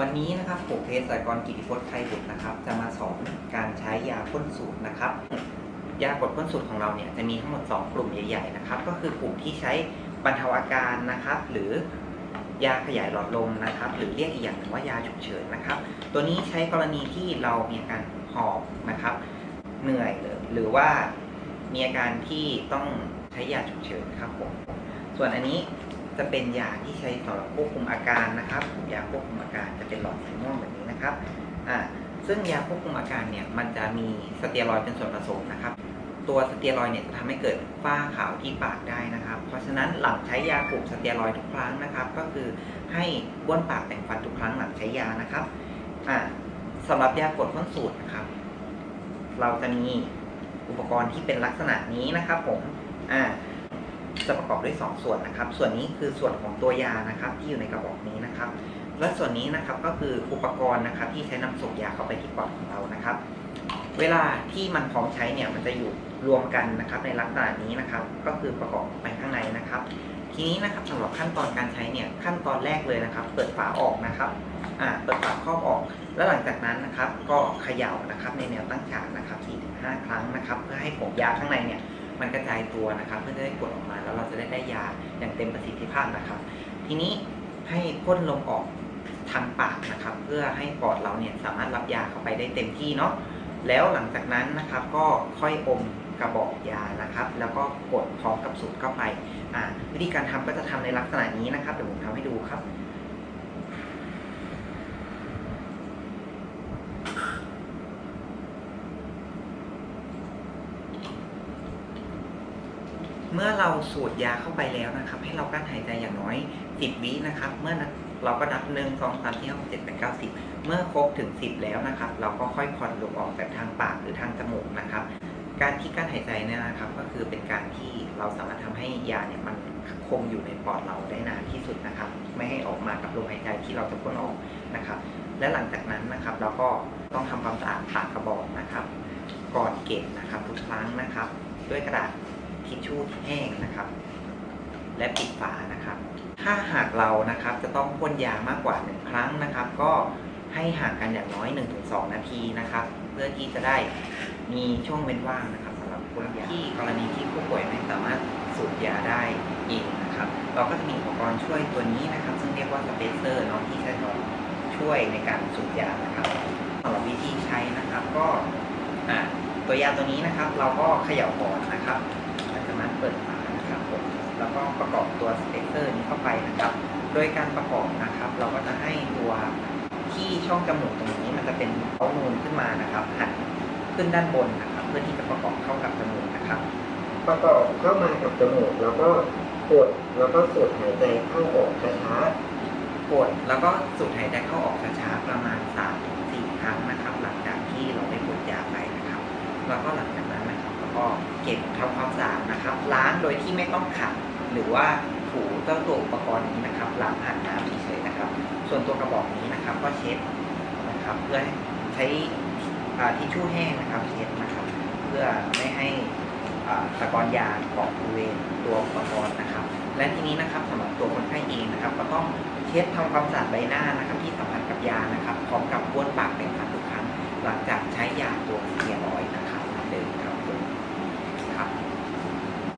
วันนี้นะครับผมเภสัชกรกิติพจน์ไทยบุตรนะครับ จะมาสอนการใช้ยาพ่นสูตรนะครับ ยากดพ่นสูตรของเราเนี่ยจะมีทั้งหมด 2 กลุ่มใหญ่ๆนะครับ ก็คือกลุ่มที่ใช้บรรเทาอาการนะครับ หรือยาขยายหลอดลมนะครับ หรือเรียกอีกอย่างหนึ่งว่ายาฉุกเฉินนะครับ ตัวนี้ใช้กรณีที่เรามีอาการหอบนะครับ เหนื่อยหรือหรือว่ามีอาการที่ต้องใช้ยาฉุกเฉินครับผมส่วนอันนี้ จะเป็นยาที่ใช้สำหรับควบคุมอาการนะครับยาควบคุมอาการจะเป็นหลอดสีม่วงแบบนี้นะครับอ่าซึ่งยาควบคุมอาการเนี่ยมันจะมีสเตียรอยเป็นส่วนผสมนะครับ ตัวสเตียรอยเนี่ยจะทำให้เกิดฝ้าขาวที่ปากได้นะครับ เพราะฉะนั้นหลังใช้ยากลุ่มสเตียรอยทุกครั้งนะครับ ก็คือให้บ้วนปากแต่งฟันทุกครั้งหลังใช้ยานะครับอ่าสำหรับยากดพ่นสูตรนะครับ เราจะมีอุปกรณ์ที่เป็นลักษณะนี้นะครับผมอ่า จะประกอบด้วย2ส่วนนะครับ ส่วนนี้คือส่วนของตัวยานะครับ ที่อยู่ในกระบอกนี้นะครับ และส่วนนี้นะครับก็คืออุปกรณ์นะครับ ที่ใช้นำส่งยาเข้าไปที่ปอดของเรานะครับ เวลาที่มันพร้อมใช้เนี่ยมันจะอยู่รวมกันนะครับ ในลักษณะนี้นะครับ ก็คือประกอบไปข้างในนะครับ ทีนี้นะครับสำหรับขั้นตอนการใช้เนี่ยขั้นตอนแรกเลยนะครับ เปิดฝาออกนะครับอ่าเปิดฝาครอบออก แล้วหลังจากนั้นนะครับ ก็เขย่านะครับ ในแนวตั้งฉากนะครับ4-5 ครั้งนะครับ เพื่อให้ผงยาข้างในเนี่ย มันกระจายตัวนะครับ เพื่อจะได้กดออกมาแล้วเราจะได้ได้ยาอย่างเต็มประสิทธิภาพนะครับ ทีนี้ให้พ่นลมออกทางปากนะครับ เพื่อให้ปอดเราเนี่ยสามารถรับยาเข้าไปได้เต็มที่เนาะแล้วหลังจากนั้นนะครับก็ค่อยอมกระบอกยานะครับ แล้วก็กดพร้อมกับสูตรเข้าไปวิธีการทำก็จะทำในลักษณะนี้นะครับเดี๋ยวผมทำให้ดูครับ เมื่อเราสูดยาเข้าไปแล้วนะครับ ให้เรากั้นหายใจอย่างน้อย 10 วินะครับ เมื่อเราก็นับหนึ่งสองสามสี่ห้าหกเจ็ดแปดเก้าสิบเมื่อครบถึง 10 แล้วนะครับ เราก็ค่อยผ่อนลมออกจากทางปากหรือทางจมูกนะครับ การที่กั้นหายใจเนี่ยนะครับ ก็คือเป็นการที่เราสามารถทำให้ยาเนี่ยมันคงอยู่ในปอดเราได้นานที่สุดนะครับ ไม่ให้ออกมากับลมหายใจที่เราจะพ่นออกนะครับ และหลังจากนั้นนะครับเราก็ต้องทำความสะอาดปากกระบอกนะครับ ก่อนเก็บนะครับทุกครั้งนะครับ ด้วยกระดาษ ทิชชู่ที่แห้งนะครับ และปิดฝานะครับ ถ้าหากเรานะครับจะต้องพ่นยามากกว่า 1 ครั้งนะครับ ก็ให้ห่างกันอย่างน้อย 1-2 นาทีนะครับ เพื่อที่จะได้มีช่วงเว้นว่างนะครับสำหรับพ่นยาที่กรณีที่ผู้ป่วยไม่สามารถสูบยาได้เองนะครับ เราก็จะมีอุปกรณ์ช่วยตัวนี้นะครับ ซึ่งเรียกว่าสเปเซอร์เนาะที่ใช้สำหรับช่วยในการสูบยานะครับสำหรับวิธีใช้นะครับก็อ่าตัวยาตัวนี้นะครับ เราก็เขย่าก่อนนะครับหลังจากนั้น เปิดฝานะครับผมแล้วก็ประกอบตัวสเปกเตอร์นี้เข้าไปนะครับ โดยการประกอบนะครับ เราก็จะให้ตัวที่ช่องจมูกตรงนี้มันจะเป็นเอานูนขึ้นมานะครับหันขึ้นด้านบนนะครับ เพื่อที่จะประกอบเข้ากับจมูกนะครับ ประกอบเข้ามากับจมูกแล้วก็กดแล้วก็สูดหายใจเข้าออกช้ากดแล้วก็สูดหายใจเข้าออกช้าๆประมาณ3-4ครั้งนะครับ หลังจากที่เราได้กดยาไปนะครับ แล้วก็หลัง ทำความสะอาดนะครับล้างโดยที่ไม่ต้องขัดหรือว่าถูเจ้าตัวอุปกรณ์นี้นะครับล้างผ่านน้ำเฉยๆนะครับ ส่วนตัวกระบอกนี้นะครับ ก็เช็ดนะครับเพื่อใช้ทิชชู่แห้งนะครับเช็ดนะครับเพื่อไม่ให้ตะกอนยาเกาะบริเวณตัวอุปกรณ์นะครับ และทีนี้นะครับสำหรับตัวคนไข้เองนะครับ ก็ต้องเช็ดทำความสะอาดใบหน้านะครับ ที่สัมผัสกับยานะครับพร้อมกับ